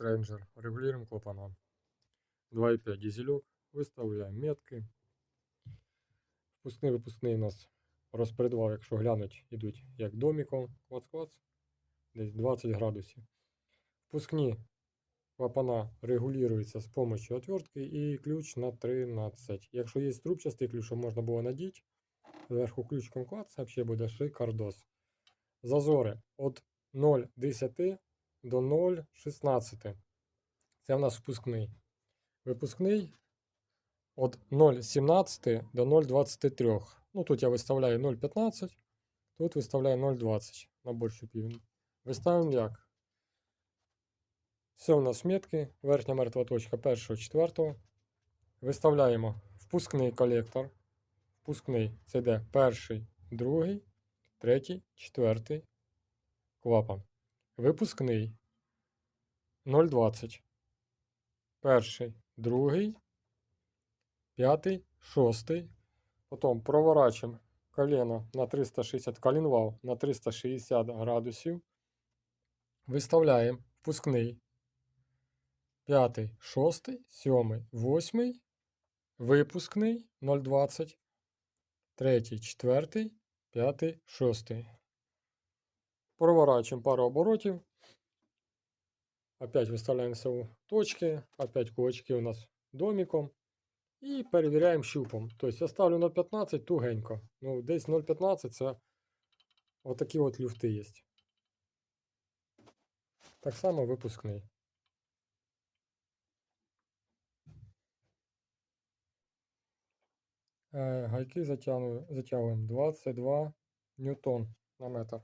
Ranger. Регулируем клапана. 2,5 дизелек. Виставляємо метки. Впускний випускний у нас розпредвал, якщо глянуть, ідуть як доміком. Клац-клац. Десь 20 градусів. Впускні клапана регулюються з допомогою отвертки і ключ на 13. Якщо є трубчастий ключ, щоб можна було надіти, зверху ключиком клац, взагалі буде шикардос. Зазори від 0,10 до 0,16. Це в нас впускний. Випускний від 0,17 до 0,23. Ну, тут я виставляю 0,15, тут виставляю 0,20 на більшу півень. Виставимо як? Все у нас метки. Верхня мертва точка першого, четвертого. Виставляємо впускний колектор. Впускний це йде перший, другий, третій, четвертий клапан. Випускний 0,20. Перший, другий, п'ятий, шостий. Потім проворачуємо коліно на 360, колінвал на 360 градусів. Виставляємо впускний. П'ятий, шостий, сьомий, восьмий. Випускний 0,20. Третій, четвертий, п'ятий, шостий. Проворачуємо пару оборотів. Опять виставляємося у точки. Опять кулачки у нас домиком. І перевіряємо щупом. Тобто я ставлю 0,15 тугенько. Ну, десь 0,15 це отакі от люфти є. Так само випускний. Е, Гайки затягуємо 22 ньютон на метр.